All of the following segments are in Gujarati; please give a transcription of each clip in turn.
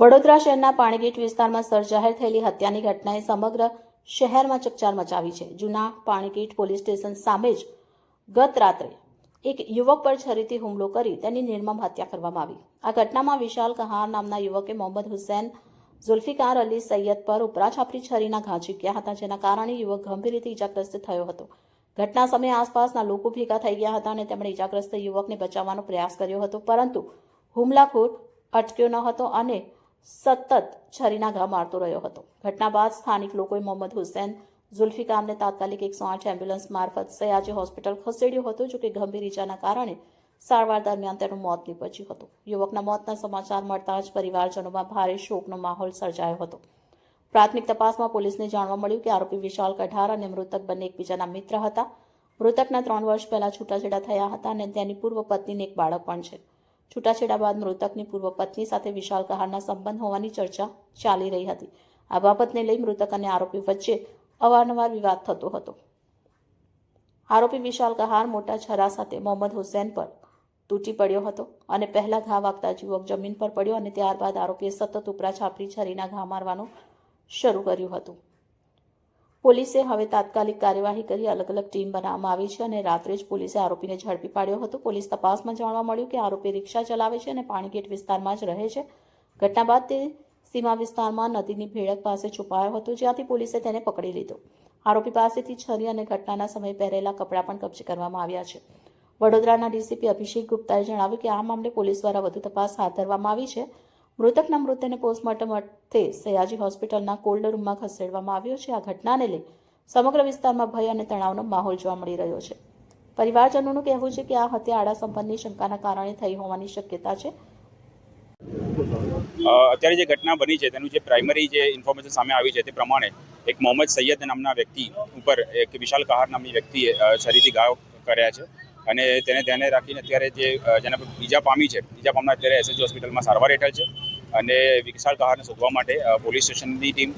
વડોદરા શહેરના પાણીગેટ વિસ્તારમાં સર્જાહેર થયેલી હત્યાની ઘટનાએ સમગ્ર શહેરમાં ચકચાર મચાવી છે. જૂના પાણીગેટ પોલીસ સ્ટેશન સામે જ ગત રાત્રે એક યુવક પર છરીથી હુમલો કરી તેની નિર્મમ હત્યા કરવામાં આવી. આ ઘટનામાં વિશાલ કહાર નામના યુવકે મોહમ્મદ હુસૈન, ઝુલ્ફિકાર અલી સૈયદ પર ઉપરા છાપરી છરીના ઘા ચીક્યા હતા, જેના કારણે યુવક ગંભીર રીતે ઇજાગ્રસ્ત થયો હતો. ઘટના સમયે આસપાસના લોકો ભેગા થઈ ગયા હતા અને તેમણે ઇજાગ્રસ્ત યુવકને બચાવવાનો પ્રયાસ કર્યો હતો, પરંતુ હુમલાખોર અટક્યો ન હતો અને સતત છરીના ઘા મારતો રહ્યો હતો. ઘટના બાદ સ્થાનિક લોકોએ મોહમ્મદ હુસૈન ઝુલ્ફિકામને તાત્કાલિક એકસો આઠ એમ્બ્યુલન્સ મારફત સયાજી હોસ્પિટલ ખસેડ્યો હતો, જોકે ગંભીર ઇજાના કારણે સારવાર દરમિયાન તેનું મોત નીપજ્યું હતું. યુવકના મોતના સમાચાર મળતા જ પરિવારજનોમાં ભારે શોકનો માહોલ સર્જાયો હતો. પ્રાથમિક તપાસમાં પોલીસને જાણવા મળ્યું કે આરોપી વિશાલ કઢાર અને મૃતક બંને એકબીજાના મિત્ર હતા. મૃતકના ત્રણ વર્ષ પહેલા છૂટાછેડા થયા હતા અને તેની પૂર્વ પત્નીને એક બાળક પણ છે. છૂટાછેડા બાદ મૃતકની પૂર્વ પત્ની સાથે વિશાલ કહારના સંબંધ હોવાની ચર્ચા ચાલી રહી હતી. આ બાબતને લઈ મૃતક અને આરોપી વચ્ચે અવારનવાર વિવાદ થતો હતો. આરોપી વિશાલ કહાર મોટા છરા સાથે મોહમ્મદ હુસૈન પર તૂટી પડ્યો હતો અને પહેલા ઘા વાગતા યુવક જમીન પર પડ્યો અને ત્યારબાદ આરોપીએ સતત ઉપરા છાપરી, છરીના ઘા મારવાનું શરૂ કર્યું હતું. પોલીસે હવે તાત્કાલિક કાર્યવાહી કરી અલગ અલગ ટીમ બનાવવામાં આવી છે અને રાત્રે જ પોલીસે આરોપીને ઝડપી પાડ્યો હતો. પોલીસ તપાસમાં જાણવા મળ્યું કે આરોપી રિક્ષા ચલાવે છે અને પાણીગેટ વિસ્તારમાં જ રહે છે. ઘટના બાદ તે સીમા વિસ્તારમાં નદીની ભેળક પાસે છુપાયો હતો, જ્યાંથી પોલીસે તેને પકડી લીધો. આરોપી પાસેથી છરી અને ઘટનાના સમયે પહેરેલા કપડાં પણ કબજે કરવામાં આવ્યા છે. વડોદરાના ડીસીપી અભિષેક ગુપ્તાએ જણાવ્યું કે આ મામલે પોલીસ દ્વારા વધુ તપાસ હાથ ધરવામાં આવી છે. મૃતકના મૃતદેહને પોસ્ટમોર્ટમ અર્થે સયાજી હોસ્પિટલના કોલ્ડ રૂમમાં ખસેડવામાં આવ્યો છે. આ ઘટનાને લઈ સમગ્ર વિસ્તારમાં ભય અને તણાવનો માહોલ જોવા મળી રહ્યો છે. પરિવારજનોનું કહેવું છે કે આ હત્યા આડા સંબંધની શંકાના કારણે થઈ હોવાની શક્યતા છે. અત્યારે જે ઘટના બની છે, તેનું જે પ્રાઇમરી જે ઇન્ફોર્મેશન સામે આવી છે, તે પ્રમાણે એક મોહમ્મદ સૈયદ નામના વ્યક્તિ ઉપર એક વિશાલ કહાર નામની વ્યક્તિએ શરીરથી ઘાવ કર્યા છે અને તેને ધ્યાને રાખીને અત્યારે જે જેના પર ઈજા પામી છે ઈજા પામનાર અત્યારે એસએચ હોસ્પિટલમાં સારવાર હેઠળ છે. અને વિશાળ કહારને શોધવા માટે પોલીસ સ્ટેશનની ટીમ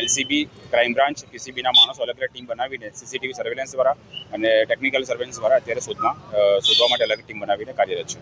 એલસીબી, ક્રાઇમ બ્રાન્ચ, પીસીબીના માણસો અલગ અલગ ટીમ બનાવીને, સીસીટીવી સર્વેલન્સ દ્વારા અને ટેકનિકલ સર્વેલન્સ દ્વારા અત્યારે શોધમાં શોધવા માટે અલગ ટીમ બનાવીને કાર્યરત છે.